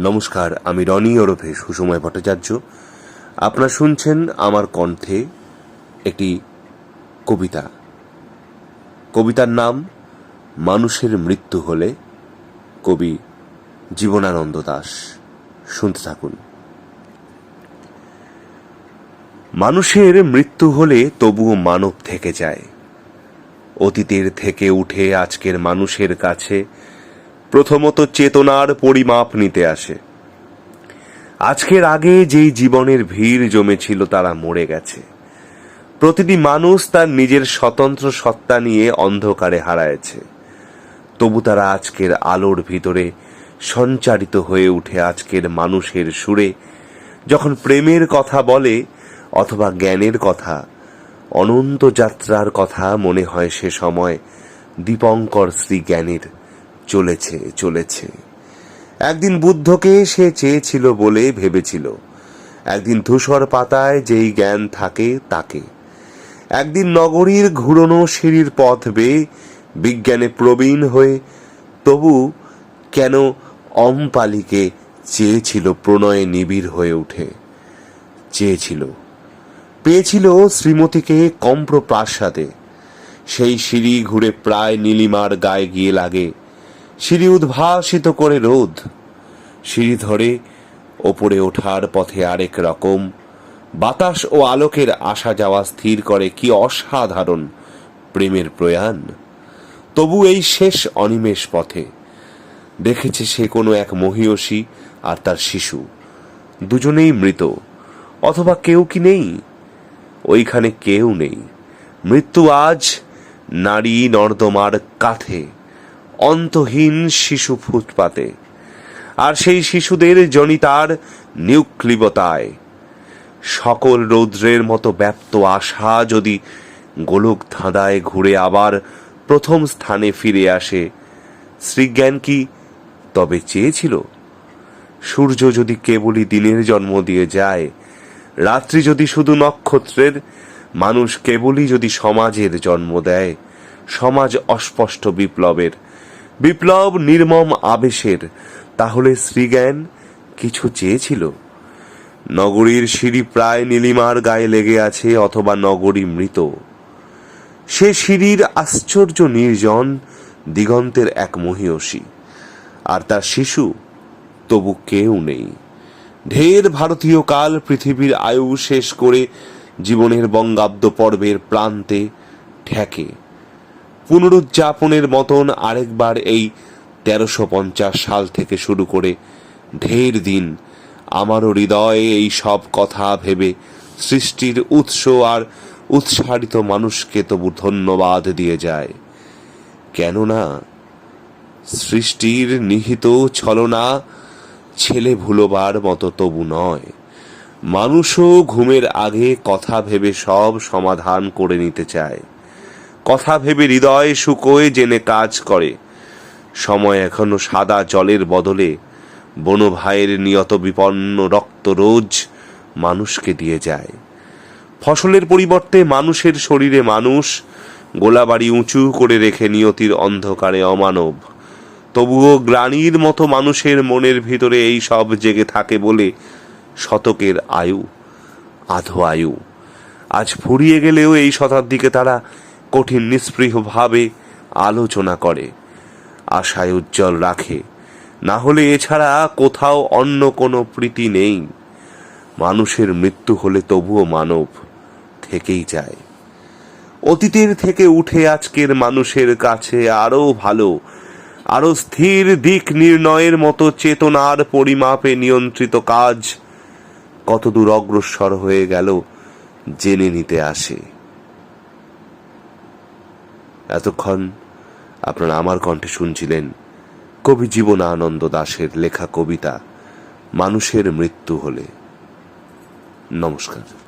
নমস্কার, আমি রনি ওরফে সুসময় ভট্টাচার্য। আপনারা শুনছেন আমার কণ্ঠে একটি কবিতা। কবিতার নাম, মানুষের মৃত্যু হলে, কবি জীবনানন্দ দাস। শুনতে থাকুন। মানুষের মৃত্যু হলে তবুও মানব থেকে যায়। অতীতের থেকে উঠে আজকের মানুষের কাছে প্রথমত চেতনার পরিমাপ নিতে আসে। আজকের আগে যেই জীবনের ভিড় জমেছিল তারা মরে গেছে। প্রতিটি মানুষ তার নিজের স্বতন্ত্র সত্তা নিয়ে অন্ধকারে হারায়েছে। তবু তারা আজকের আলোর ভিতরে সঞ্চারিত হয়ে উঠে আজকের মানুষের সুরে, যখন প্রেমের কথা বলে অথবা জ্ঞানের কথা, অনন্ত যাত্রার কথা মনে হয় সে সময় দীপঙ্কর শ্রী জ্ঞানীর চলেছে চলেছে। একদিন বুদ্ধকে সে চেয়েছিল বলে ভেবেছিল। একদিন ধূসর পাতায় যেই জ্ঞান থাকে, তাকে। একদিন নগরীর ঘুরনো সিঁড়ির পথ বেয়ে বিজ্ঞানে প্রবীণ হয়ে তবু কেন অম্পালিকে চেয়েছিল প্রণয়ে নিবিড় হয়ে উঠে? চেয়েছিল। পেয়েছিল শ্রীমতীকে কম্প্র প্রাসাদে সেই সিঁড়ি ঘুরে প্রায় নীলিমার গায়ে গিয়ে লাগে। সিঁড়ি উদ্ভাসিত করে রোদ। সিঁড়ি ধরে ওপরে ওঠার পথে আরেক রকম। বাতাস ও আলোকের আসা যাওয়া স্থির করে কি অসাধারণ প্রেমের প্রয়াণ। তবু এই শেষ অনিমেষ পথে দেখেছে সে কোনো এক মহিয়সী আর তার শিশু। দুজনেই মৃত, অথবা কেউ কি নেই? ওইখানে কেউ নেই। মৃত্যু আজ নারী নর্দমার কাঁধে। অন্তহীন শিশু ফুটপাতে। আর সেই শিশুদের জনিতার নিউক্লিবতায়। সকল রৌদ্রের মতো ব্যপ্ত আশা যদি গোলক ধাঁধায় ঘুরে আবার প্রথম স্থানে ফিরে আসে, শ্রীজ্ঞান কি তবে চেয়েছিল? সূর্য যদি কেবলই দিনের জন্ম দিয়ে যায়, রাত্রি যদি শুধু নক্ষত্রের, মানুষ কেবলই যদি সমাজের জন্ম দেয় সমাজ অস্পষ্ট বিপ্লবের। বিপ্লব নির্মম আবেশের, তাহলে শ্রীজ্ঞান কিছু চেয়েছিল? নগরীর সিঁড়ি প্রায় নীলিমার গায়ে লেগে আছে অথবা নগরী মৃত। সে সিঁড়ির আশ্চর্য নির্জন দিগন্তের এক মহিয়সী। আর তার শিশু তবু কেউ নেই। ঢের ভারতীয় কাল পৃথিবীর আয়ু শেষ করে জীবনের বঙ্গাব্দ পর্বের প্রান্তে ঠেকে। পুনরুজ্জাপনের মতন আরেকবার এই তেরোশো পঞ্চাশ সাল থেকে শুরু করে ঢের দিন আমারও হৃদয়ে এই সব কথা ভেবে সৃষ্টির উৎস আর উৎসারিত মানুষকে তবু ধন্যবাদ দিয়ে যায়। কেননা সৃষ্টির নিহিত ছলনা ছেলে ভুলোবার মতো তবু নয়। মানুষও ঘুমের আগে কথা ভেবে সব সমাধান করে নিতে চায়। কথা ভেবে হৃদয় শুকোয় জেনে কাজ করে। সময় এখনও সাদা জলের বদলে। বন ভাইয়ের নিয়ত বিপন্ন রক্ত রোজ মানুষকে দিয়ে যায়। ফসলের পরিবর্তে মানুষের শরীরে মানুষ। গোলাবাড়ি উঁচু করে রেখে নিয়তির অন্ধকারে অমানব। তবুও গ্রাণীর মতো মানুষের মনের ভিতরে এই সব জেগে থাকে বলে শতকের আয়ু, আধো আয়ু। আজ ফুরিয়ে গেলেও এই শতাব্দীকে তারা কঠিন নিস্পৃহভাবে আলোচনা করে, আশায় উজ্জ্বল রাখে। না হলে এছাড়া কোথাও অন্য কোনো প্রীতি নেই। মানুষের মৃত্যু হলে তবুও মানব থেকেই যায়। অতীতের থেকে উঠে আজকের মানুষের কাছে আরও ভালো, আরও স্থির দিক নির্ণয়ের মতো চেতনার পরিমাপে নিয়ন্ত্রিত কাজ কতদূর অগ্রসর হয়ে গেল, জেনে নিতে আসে। এতক্ষণ আপনারা আমার কণ্ঠে শুনছিলেন কবি জীবনানন্দ দাশের লেখা কবিতা মানুষের মৃত্যু হলে। নমস্কার।